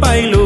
bailo.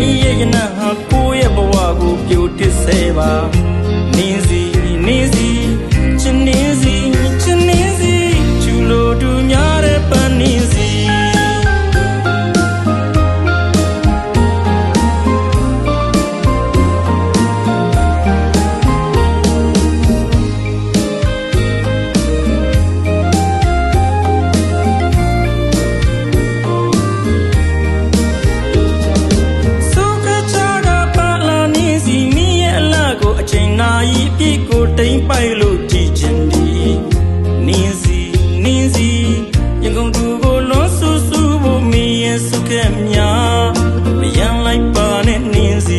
yeah, you know. ဤကိုတိမ်ပိုက်လို့ကြည်ချင်းဒီနင်းစီနင်းစီရင်ကုန်သူကိုလွန်ဆူဆူဖို့မီးရဲ့စုခဲ့များမယံလိုက်ပါနဲ့နင်းစ